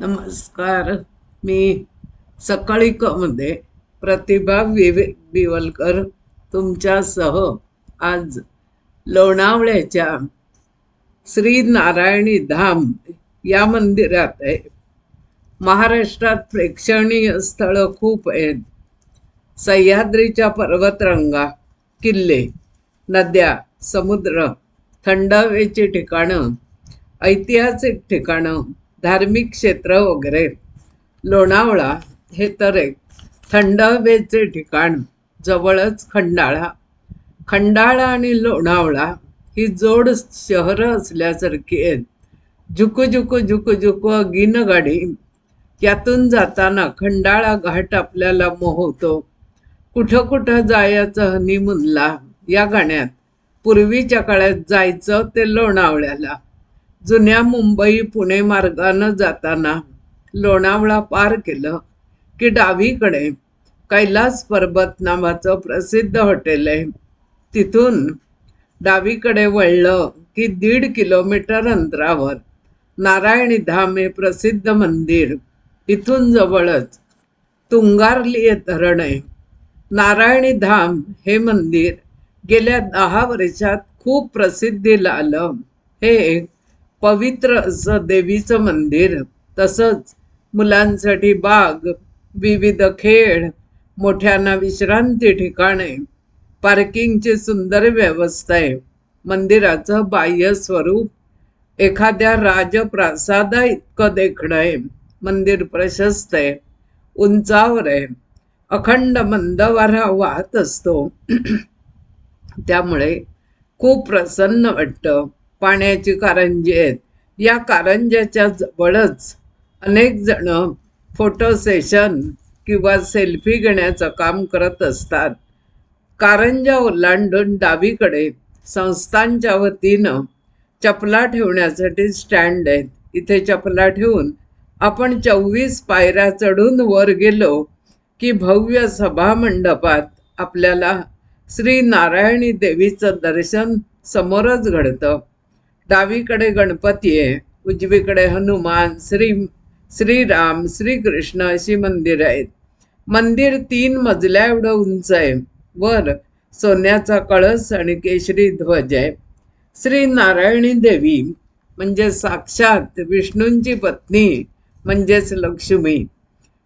नमस्कार. मी सकाळी कमध्ये प्रतिभा विवेक बिवलकर तुमच्यासह आज लोणावळ्याच्या श्री नारायणी धाम या मंदिरात आहे. महाराष्ट्रात प्रेक्षणीय स्थळं खूप आहेत. सह्याद्रीच्या पर्वतरंगा किल्ले नद्या समुद्र थंड हवेची ठिकाणं ऐतिहासिक ठिकाणं धार्मिक क्षेत्र वगैरे. लोणावळा हे तर एक थंड हवेचे ठिकाण जवळच खंडाळा. खंडाळा आणि लोणावळा ही जोड शहरं असल्यासारखी आहेत. झुकू झुकू झुकू झुकू गाडी यातून जाताना खंडाळा घाट आपल्याला मोहवतो कुठं कुठं जायचं हनीमूनला या गाण्यात. पूर्वीच्या काळात जायचं ते लोणावळ्याला. जुन्या मुंबई पुणे मार्गानं जाताना लोणावळा पार केलं की डावीकडे कैलास पर्वत नावाचं प्रसिद्ध हॉटेल आहे. तिथून डावीकडे वळलं की दीड किलोमीटर अंतरावर नारायणी धाम हे प्रसिद्ध मंदिर. इथून जवळच तुंगारली धरण आहे. नारायणी धाम हे मंदिर गेल्या दहा वर्षात खूप प्रसिद्धीला आलं. हे एक पवित्र असं देवीचं मंदिर तसंच मुलांसाठी बाग विविध खेळ मोठ्यांना विश्रांती ठिकाणे पार्किंगची सुंदर व्यवस्था आहे. मंदिराचं बाह्य स्वरूप एखाद्या राजप्रासादा इतकं देखणं आहे. मंदिर प्रशस्त आहे उंचावर आहे अखंड मंदवारा वाहत असतो. त्यामुळे खूप प्रसन्न वाटतं. पाण्याची कारंजी आहेत. या कारंज्याच्या जवळच अनेक जण फोटो सेशन किंवा सेल्फी घेण्याचं काम करत असतात. कारंजा ओलांडून डावीकडे संस्थांच्या वतीनं चपला ठेवण्यासाठी स्टँड आहेत. इथे चपला ठेवून आपण चोवीस पायऱ्या चढून वर गेलो की भव्य सभामंडपात आपल्याला श्री नारायणी देवीचं दर्शन समोरच घडतं. डावीकडे गणपती आहे उजवीकडे हनुमान श्री श्रीराम श्रीकृष्ण अशी मंदिर आहेत. मंदिर तीन मजल्या एवढं उंच आहे. वर सोन्याचा कळस आणि केशरी ध्वज आहे. श्री नारायणी देवी म्हणजे साक्षात विष्णूंची पत्नी म्हणजेच लक्ष्मी.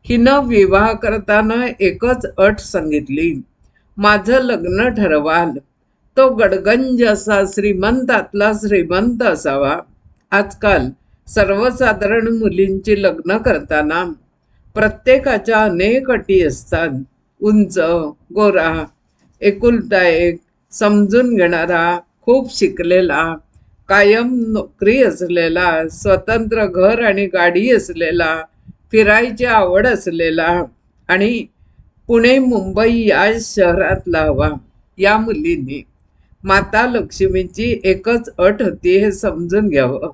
हिनं विवाह करताना एकच अट सांगितली माझं लग्न ठरवाल. तो गडगंज असा श्रीमंतातला श्रीमंत असावा. आजकाल सर्वसाधारण मुलींची लग्न करताना प्रत्येकाच्या अनेक अटी असतात. उंच गोरा एकुलता एक समजून घेणारा खूप शिकलेला कायम नोकरी असलेला स्वतंत्र घर आणि गाडी असलेला फिरायची आवड असलेला आणि पुणे मुंबई या शहरातला हवा या मुलींनी. माता लक्ष्मीची एकच अट होती हे समजून घ्यावं.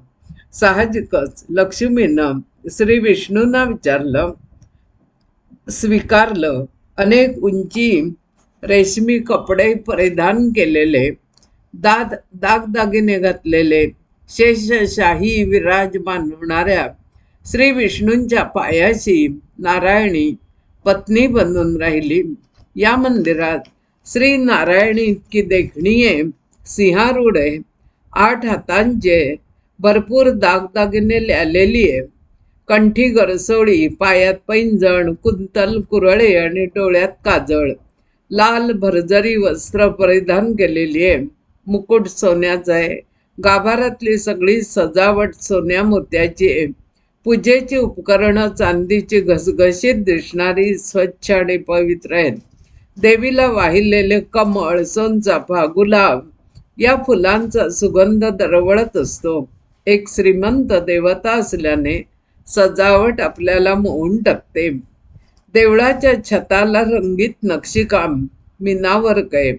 साहजिकच लक्ष्मीनं श्री विष्णूंना विचारलं स्वीकारलं. अनेक उंची रेशमी कपडे परिधान केलेले दाद दागदागिने घातलेले शेषशाही विराज होणाऱ्या श्री विष्णूंच्या पायाशी नारायणी पत्नी बनून राहिली. या मंदिरात श्री नारायणी इतकी देखणीये सिंहारूढ आहे आठ हातांचे भरपूर दागदागिने लिहिलेली आहे कंठी गरसोळी पायात पैंजण कुंतल कुरळे आणि डोळ्यात काजळ. लाल भरजरी वस्त्र परिधान केलेली आहे मुकुट सोन्याचा आहे गाभारातली सगळी सजावट सोन्या मोत्याची आहे पूजेची उपकरणं चांदीची घसघशीत दिसणारी स्वच्छ आणि पवित्र आहेत. देवीला वाहिलेले कमळ सोनचाफा गुलाब या फुलांचा सुगंध दरवळत असतो. एक श्रीमंत देवता असल्याने सजावट आपल्याला मोहून टाकते. देवळाच्या छताला रंगीत नक्षीकाम मीनावर काय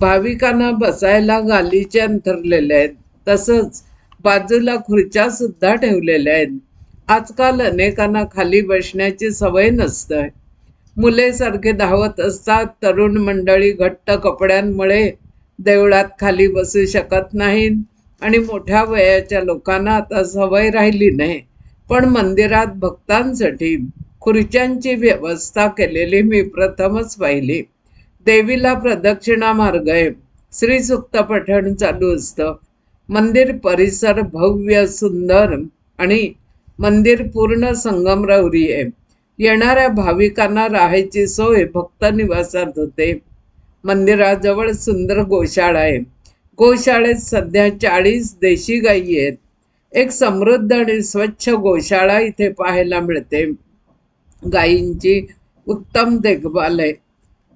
भाविकांना बसायला गालीचे अंथरलेले आहेत. तसंच बाजूला खुर्च्या सुद्धा ठेवलेल्या आहेत. आजकाल अनेकांना खाली बसण्याची सवय नसतं. मुले सारखे धावत असतात. तरुण मंडळी घट्ट कपड्यांमुळे देवळात खाली बसू शकत नाहीत. आणि मोठ्या वयाच्या लोकांना आता सवय राहिली नाही. पण मंदिरात भक्तांसाठी खुर्च्यांची व्यवस्था केलेली मी प्रथमच पाहिली. देवीला प्रदक्षिणा मार्ग आहे श्रीसुक्त पठण चालू असतं. मंदिर परिसर भव्य सुंदर आणि मंदिर पूर्ण संगमरवरी आहे येणाऱ्या भाविकांना राहायची सोय भक्त निवासात होते. मंदिराजवळ सुंदर गोशाळा आहे. गोशाळेत सध्या चाळीस देशी गायी आहेत. एक समृद्ध आणि स्वच्छ गोशाळा इथे पाहायला मिळते. गायींची उत्तम देखभाल आहे.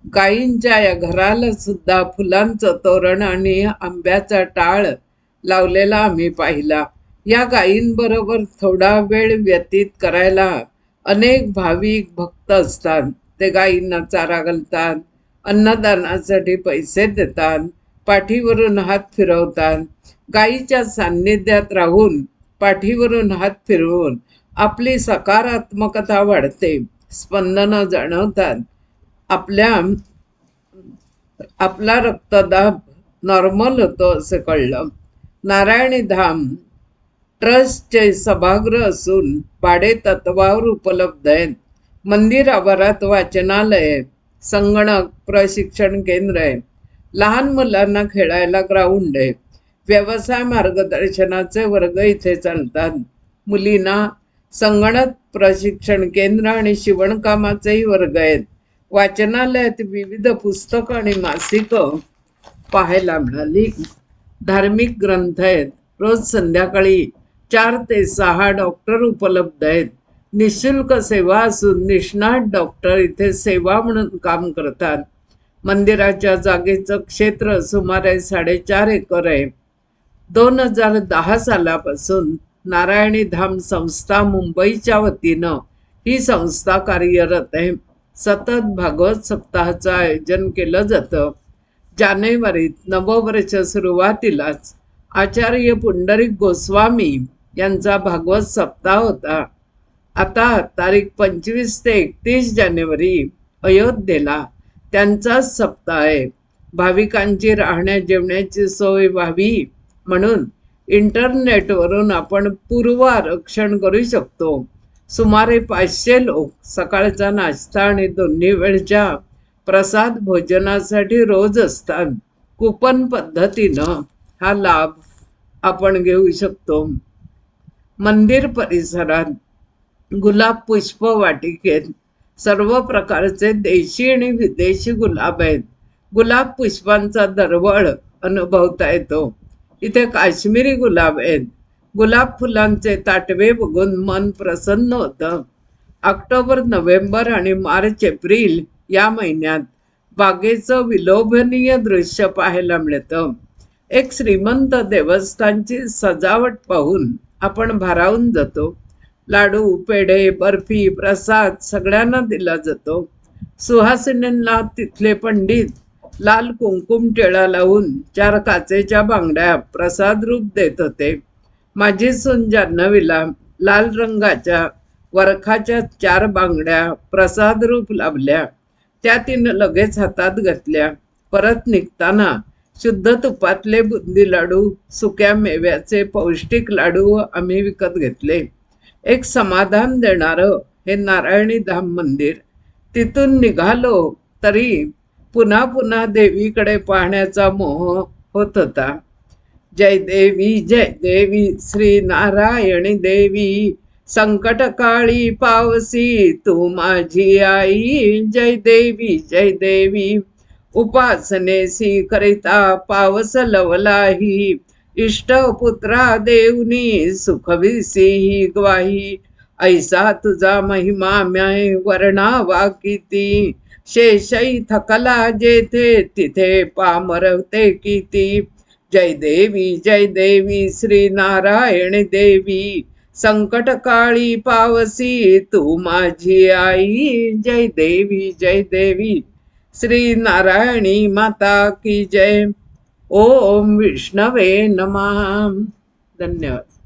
गायींच्या या घराला सुद्धा फुलांचं तोरण आणि आंब्याचा टाळ लावलेला आम्ही पाहिला. या गायींबरोबर थोडा वेळ व्यतीत करायला अनेक भाविक भक्त असतात. ते गायींना चारा घालतात अन्नदानासाठी पैसे देतात पाठीवरून हात फिरवतात. गायीच्या सान्निध्यात राहून पाठीवरून हात फिरवून आपली सकारात्मकता वाढते स्पंदनं जाणवतात. आपल्या आपला रक्तदाब नॉर्मल होतो असं कळलं. नारायणी धाम ट्रस्टचे सभागृह असून भाडे तत्वावर उपलब्ध आहेत मंदिर आवारात वाचनालय आहे संगणक प्रशिक्षण केंद्र आहे. लहान मुलांना खेळायला ग्राउंड आहे. व्यवसाय मार्गदर्शनाचे वर्ग इथे चालतात. मुलींना संगणक प्रशिक्षण केंद्र आणि शिवणकामाचेही वर्ग आहेत. वाचनालयात विविध पुस्तकं आणि मासिकं पाहायला मिळाली. धार्मिक ग्रंथ आहेत. रोज संध्याकाळी चार ते सहा डॉक्टर उपलब्ध आहेत. निशुल्क सेवा असून निष्णात डॉक्टर इथे सेवा म्हणून काम करतात. मंदिराच्या जागेचं क्षेत्र सुमारे साडेचार एकर आहे. दोन हजार दहा सालापासून नारायणी धाम संस्था मुंबईच्या वतीनं ही संस्था कार्यरत आहे. सतत भागवत सप्ताहाचं आयोजन केलं जातं. जानेवारीत नववर्ष सुरुवातीलाच आचार्य पुंडरिक गोस्वामी यांचा भागवत सप्ताह होता. आता तारीख पंचवीस ते एकतीस जानेवारी अयोध्येला त्यांचाच सप्ताह आहे. भाविकांची राहण्या जेवण्याची सोय व्हावी म्हणून इंटरनेटवरून आपण पूर्व आरक्षण करू शकतो. सुमारे पाचशे लोक सकाळचा नाश्ता आणि दोन्ही वेळच्या प्रसाद भोजनासाठी रोज असतात. कुपन पद्धतीनं हा लाभ आपण घेऊ शकतो. मंदिर परिसरात गुलाब पुष्प वाटिकेत सर्व प्रकारचे देशी आणि विदेशी गुलाब आहेत. गुलाब पुष्पांचा दरवळ अनुभवता येतो. इथे काश्मीरी गुलाब आहेत. गुलाब फुलांचे ताटवे बघून मन प्रसन्न होतं. ऑक्टोबर नोव्हेंबर आणि मार्च एप्रिल या महिन्यात बागेचं विलोभनीय दृश्य पाहायला मिळतं. एक श्रीमंत देवस्थानची सजावट पाहून आपण भारावून जातो. लाडू पेढे बर्फी प्रसाद सगळ्यांना दिला जातो. सुहासिनींना तिथले पंडित लाल कुंकुम टिळा लावून चार काचेच्या बांगड्या प्रसाद रूप देत होते. माझी सून जान्हवीला लाल रंगाच्या वरखाच्या चार बांगड्या प्रसाद रूप लाभल्या. त्या तिनं लगेच हातात घातल्या. परत निघताना शुद्ध तुपातले बुंदी लाडू सुक्या मेव्याचे पौष्टिक लाडू आम्ही विकत घेतले. एक समाधान देणारं हे नारायणी धाम मंदिर. तिथून निघालो तरी पुन्हा पुन्हा देवीकडे पाहण्याचा मोह होत होता. जय देवी जय देवी श्री नारायणी देवी. संकट काळी पावसी तू माझी आई. जय देवी जय देवी. उपासनेसी करिता पावस लवलाही. इष्ट पुत्रा देवनी सुखविसी ग्वाही. ऐसा तुझा महिमा म्याय वर्णावा किती. शेषई थकला जेथे तिथे पामरवते किती. जय देवी जय देवी श्री नारायण देवी. संकट काळी पावसी तू माझी आई. जय देवी जय देवी. श्री नारायणी माता की जय. ओम विष्णवे नमः. धन्यवाद.